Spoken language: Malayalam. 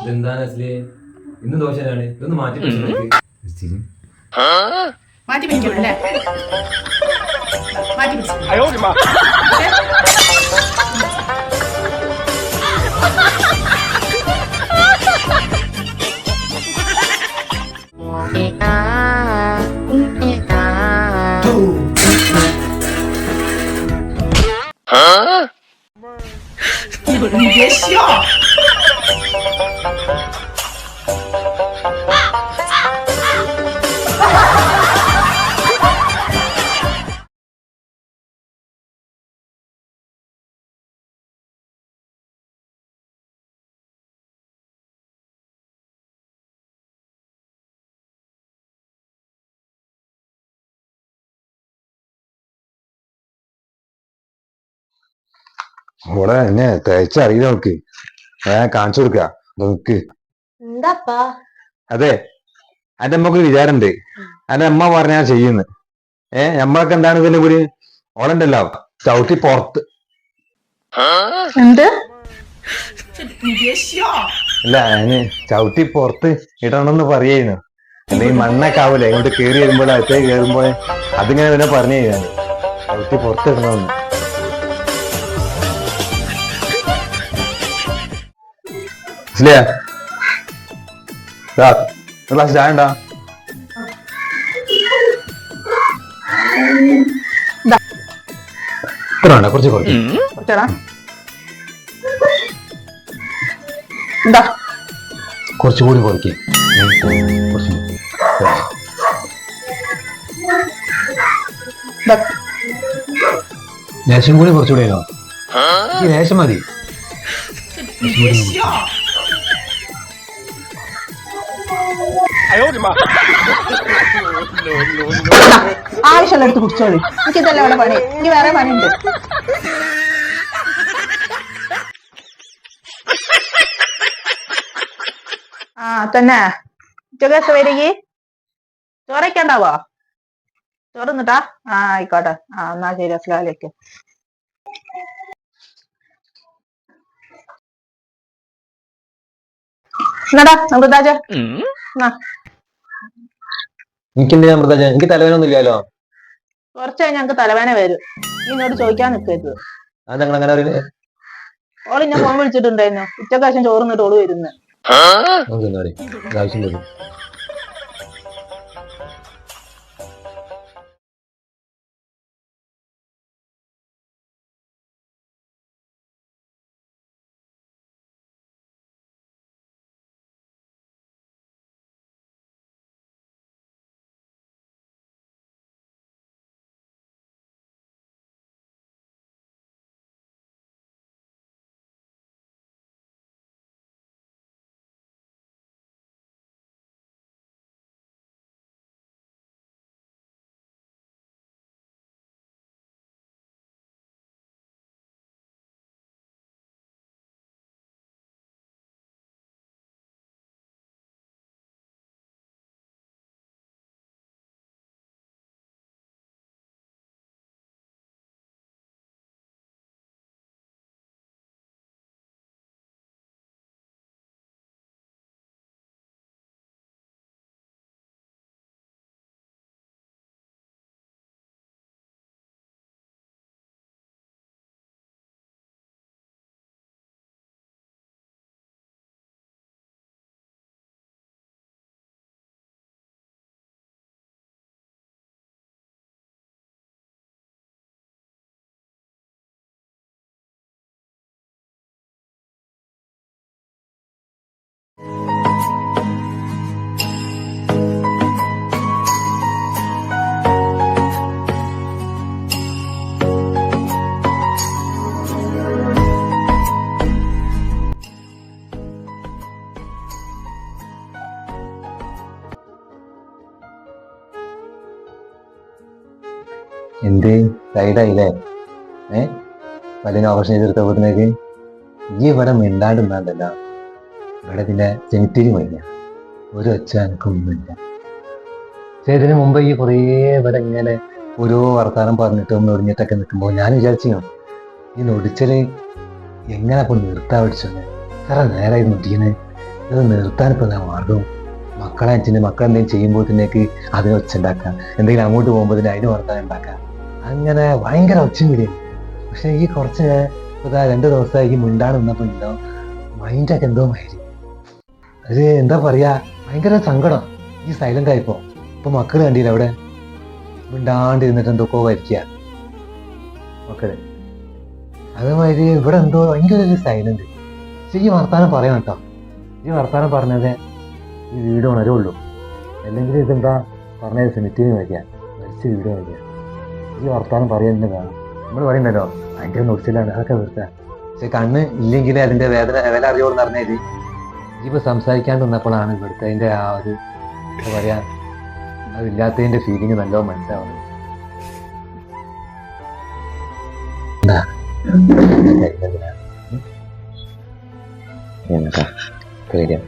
ഇതെന്താ നസ്ലി ഇന്ന് ദോശയാണ് ഇതൊന്ന് മാറ്റി പിടിച്ച് നോക്ക്. മാറ്റി പിടിക്കണം അല്ലേ മാറ്റി പിടിച്ചു你别笑。 ഇവിടെ എന്നെ തേച്ചറിയില്ല നോക്ക് ഞാൻ കാണിച്ചു കൊടുക്ക. നോക്ക്. എന്താപ്പാ? അതെ. അന്റെ അമ്മയ്ക്ക് വിചാരണ്ട്. അന്റെ അമ്മ പറഞ്ഞാ ചെയ്യുന്നു. ഏ നമ്മളൊക്കെ എന്താണ് ഇതിന്റെ കൂടി? ഓളണ്ടല്ലോ ചവിട്ടി പുറത്ത്. അല്ല ഞാൻ ചവിട്ടി പുറത്ത് ഇടണമെന്ന് പറയുന്നു അല്ലെങ്കിൽ മണ്ണൊക്കെ ആവൂലേ? ഇങ്ങോട്ട് കേറി വരുമ്പോഴേ അകത്തേക്ക് കേറുമ്പോൾ അതിങ്ങനെ പിന്നെ പറഞ്ഞു കഴിഞ്ഞാൽ ചവിട്ടി പുറത്തിടണമെന്ന് മനസ്സിലായ? ക്ലാസ് ചായ ഉണ്ടാ. ഇത്ര വേണ്ട കുറച്ച് കുറച്ച്. കുറച്ചുകൂടി കുറയ്ക്ക്. കുറച്ച് ലേശം കൂടി കുറച്ചുകൂടിയല്ലോ ലേശം മതി. ആവശ്യമുള്ള എടുത്ത് കുടിച്ചോളി. എനിക്ക് ഇതല്ല ഇവിടെ പണി? എനിക്ക് വേറെ പണിയുണ്ട്. ആ തന്നെ. ഉച്ചക്കേസ് വരികി ചോറൊക്കെ ഉണ്ടാവോ? ചോറുന്നിട്ടാ ആ ആയിക്കോട്ടെ. ആ എന്നാ ശരി അസ്ലാലേക്ക് എന്നടാ അമൃതാജ. എനിക്കെന്തിനാ മൃതജ എനിക്ക് തലവേനൊന്നും ഇല്ലല്ലോ കുറച്ച് കഴിഞ്ഞ് ഞങ്ങക്ക് തലവേന വരും. നീ എന്നോട് ചോദിക്കാൻ നിൽക്കരുത്. അത് ഞങ്ങൾ അങ്ങനെ പറയുന്നത് ഓൾ ഞാൻ ഫോൺ വിളിച്ചിട്ടുണ്ടായിരുന്നു. ഉച്ചക്കാശം ചോറുന്നിട്ട് ഓൾ വരുന്നു. എന്താ? സൈഡായില്ലേ? ഏ? പല്ലിന് ഓപ്പറേഷൻ ചെയ്തെടുത്തപ്പോഴത്തേക്ക് ഈ ഇവിടെ മിണ്ടാണ്ട് നിന്നാണ്ടല്ല. ഇവിടെ പിന്നെ സെമിത്തേരി വയ്യ ഒരു ഒച്ച എനിക്കൊന്നുമില്ല പക്ഷേ ഇതിന് മുമ്പ് ഈ കുറേ ഇവിടെ ഇങ്ങനെ ഓരോ വർത്താനം പറഞ്ഞിട്ടും നൊടിഞ്ഞിട്ടൊക്കെ നിൽക്കുമ്പോൾ ഞാൻ വിചാരിച്ചു ഈ നൊടിച്ചൽ എങ്ങനെ ഇപ്പൊ നിർത്താൻ പഠിച്ചത് എത്ര നേരമായി നൊടിക്കുന്നത് ഇത് നിർത്താൻ ഇപ്പോൾ മാർഗം? മക്കളെ അച്ഛന്റെ മക്കളെന്തെങ്കിലും ചെയ്യുമ്പോൾ ചെയ്യുമ്പോഴത്തേക്ക് അതിന് ഒച്ച ഉണ്ടാക്കാം എന്തെങ്കിലും അങ്ങോട്ട് പോകുമ്പോൾ അതിന് വർത്താനം ഉണ്ടാക്കാം അങ്ങനെ ഭയങ്കര ഒച്ചും പിടിയും. പക്ഷെ ഈ കുറച്ച് രണ്ടു രണ്ട് ദിവസമായി ഈ മുണ്ടാണ് വന്നപ്പോ ഉണ്ടോ മൈൻഡൊക്കെ എന്തോ മാതിരി. അത് എന്താ പറയാ ഭയങ്കര സങ്കടം. ഈ സൈലന്റ് ആയിപ്പോ. ഇപ്പൊ മക്കൾ കണ്ടില്ല അവിടെ? മിണ്ടാണ്ട് ഇരുന്നിട്ട് എന്തൊക്കെ വരിക്കുക മക്കൾ. അതേമാതിരി ഇവിടെ എന്തോ ഭയങ്കര ഒരു സൈലന്റ് ഈ വർത്താനം പറയണം കേട്ടോ. ഈ വർത്താനം പറഞ്ഞത് ഈ വീട് ഉണരുള്ളൂ. അല്ലെങ്കിൽ ഇതെന്താ പറഞ്ഞത്? സെമിറ്റിന് വരിക മരിച്ച വീട് വരിക ഈ വർത്താനം പറയാൻ തന്നെ വേണം. നമ്മൾ പറയുന്നല്ലോ ഭയങ്കര നുറിച്ചിലാണ് അതൊക്കെ വെറുതെ. പക്ഷെ കണ്ണ് ഇല്ലെങ്കിൽ അതിന്റെ വേദന വില അറിയോന്ന് പറഞ്ഞാൽ ഇപ്പൊ സംസാരിക്കാൻ നിന്നപ്പോഴാണ് ഇവിടുത്തെ അതിന്റെ ആ ഒരു എന്താ പറയാ അതില്ലാത്തതിന്റെ ഫീലിംഗ് നല്ലോ മനസ്സിലാവുന്നത്. എന്താ? എന്താ? പേടിയാ